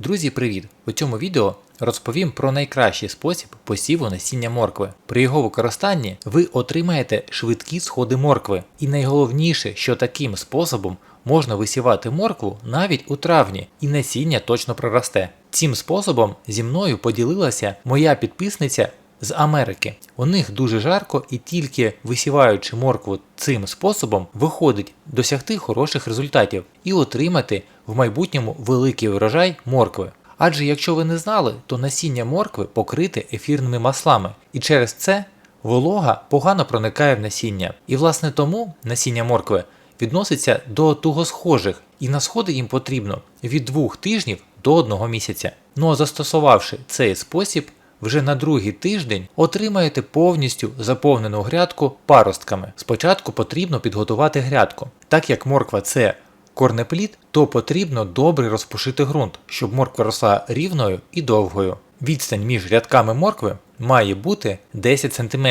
Друзі, привіт! У цьому відео розповім про найкращий спосіб посіву насіння моркви. При його використанні ви отримаєте швидкі сходи моркви. І найголовніше, що таким способом можна висівати моркву навіть у травні, і насіння точно проросте. Цим способом зі мною поділилася моя підписниця з Америки. У них дуже жарко і тільки висіваючи моркву цим способом, виходить досягти хороших результатів і отримати в майбутньому великий врожай моркви. Адже якщо ви не знали, то насіння моркви покрите ефірними маслами, і через це волога погано проникає в насіння. І власне тому насіння моркви відноситься до тугосхожих, і на сходи їм потрібно від 2 тижнів до 1 місяця. Ну а застосувавши цей спосіб, вже на другий тиждень отримаєте повністю заповнену грядку паростками. Спочатку потрібно підготувати грядку. Так як морква це корнеплід, то потрібно добре розпушити ґрунт, щоб морква росла рівною і довгою. Відстань між рядками моркви має бути 10 см,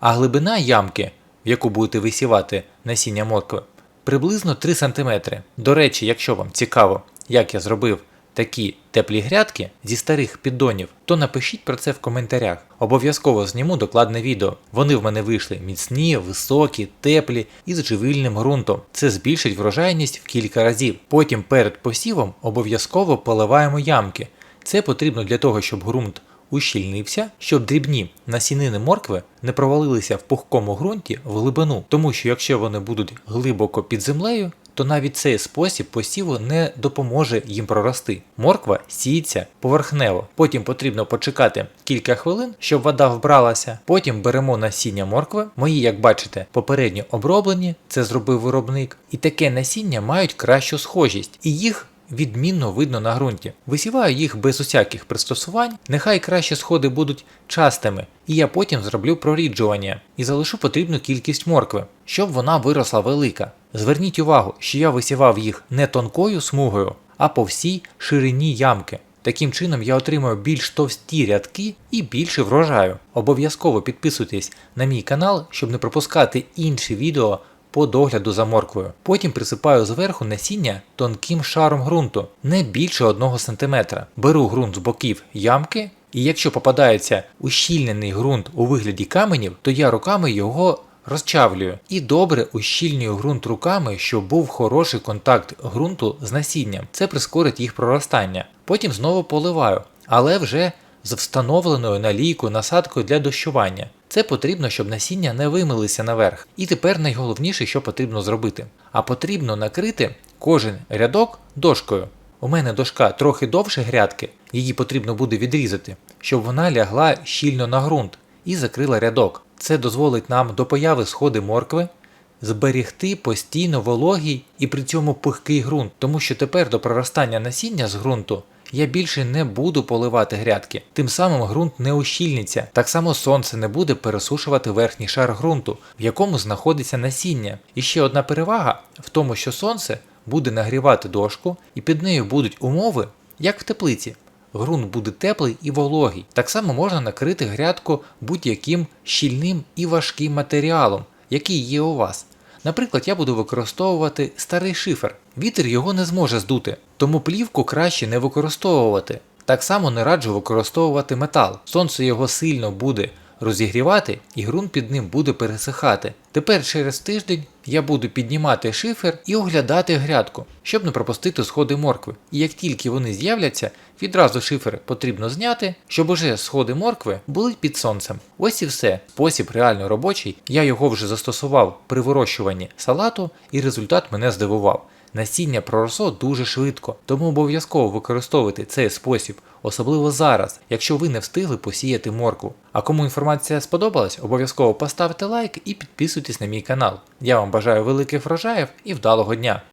а глибина ямки, в яку будете висівати насіння моркви, приблизно 3 см. До речі, якщо вам цікаво, як я зробив такі теплі грядки зі старих піддонів, то напишіть про це в коментарях. Обов'язково зніму докладне відео. Вони в мене вийшли міцні, високі, теплі і з живильним ґрунтом. Це збільшить врожайність в кілька разів. Потім перед посівом обов'язково поливаємо ямки. Це потрібно для того, щоб ґрунт ущільнився, щоб дрібні насінини моркви не провалилися в пухкому ґрунті в глибину, тому що якщо вони будуть глибоко під землею, то навіть цей спосіб посіву не допоможе їм прорости. Морква сіється поверхнево. Потім потрібно почекати кілька хвилин, щоб вода вбралася. Потім беремо насіння моркви. Мої, як бачите, попередньо оброблені, це зробив виробник. І таке насіння мають кращу схожість, і їх відмінно видно на ґрунті. Висіваю їх без усяких пристосувань, нехай кращі сходи будуть частими, і я потім зроблю проріджування і залишу потрібну кількість моркви, щоб вона виросла велика. Зверніть увагу, що я висівав їх не тонкою смугою, а по всій ширині ямки. Таким чином я отримаю більш товсті рядки і більше врожаю. Обов'язково підписуйтесь на мій канал, щоб не пропускати інші відео по догляду за морквою. Потім присипаю зверху насіння тонким шаром ґрунту, не більше 1 см. Беру ґрунт з боків ямки, і якщо попадається ущільнений ґрунт у вигляді каменів, то я руками його розчавлюю і добре ущільнюю ґрунт руками, щоб був хороший контакт ґрунту з насінням. Це прискорить їх проростання. Потім знову поливаю, але вже з встановленою налійкою насадкою для дощування. Це потрібно, щоб насіння не вимилися наверх. І тепер найголовніше, що потрібно зробити. А потрібно накрити кожен рядок дошкою. У мене дошка трохи довше грядки, її потрібно буде відрізати, щоб вона лягла щільно на ґрунт і закрила рядок. Це дозволить нам до появи сходи моркви зберегти постійно вологий і при цьому пухкий ґрунт, тому що тепер до проростання насіння з ґрунту я більше не буду поливати грядки. Тим самим ґрунт не ущільниться. Так само сонце не буде пересушувати верхній шар ґрунту, в якому знаходиться насіння. І ще одна перевага в тому, що сонце буде нагрівати дошку, і під нею будуть умови, як в теплиці. Ґрунт буде теплий і вологий. Так само можна накрити грядку будь-яким щільним і важким матеріалом, який є у вас. Наприклад, я буду використовувати старий шифер. Вітер його не зможе здути, тому плівку краще не використовувати. Так само не раджу використовувати метал. Сонце його сильно буде розігрівати і ґрунт під ним буде пересихати. Тепер через тиждень я буду піднімати шифер і оглядати грядку, щоб не пропустити сходи моркви. І як тільки вони з'являться, відразу шифер потрібно зняти, щоб уже сходи моркви були під сонцем. Ось і все. Спосіб реально робочий. Я його вже застосував при вирощуванні салату, і результат мене здивував. Насіння проросло дуже швидко, тому обов'язково використовуйте цей спосіб, особливо зараз, якщо ви не встигли посіяти моркву. А кому інформація сподобалась, обов'язково поставте лайк і підписуйтесь на мій канал. Я вам бажаю великих врожаїв і вдалого дня!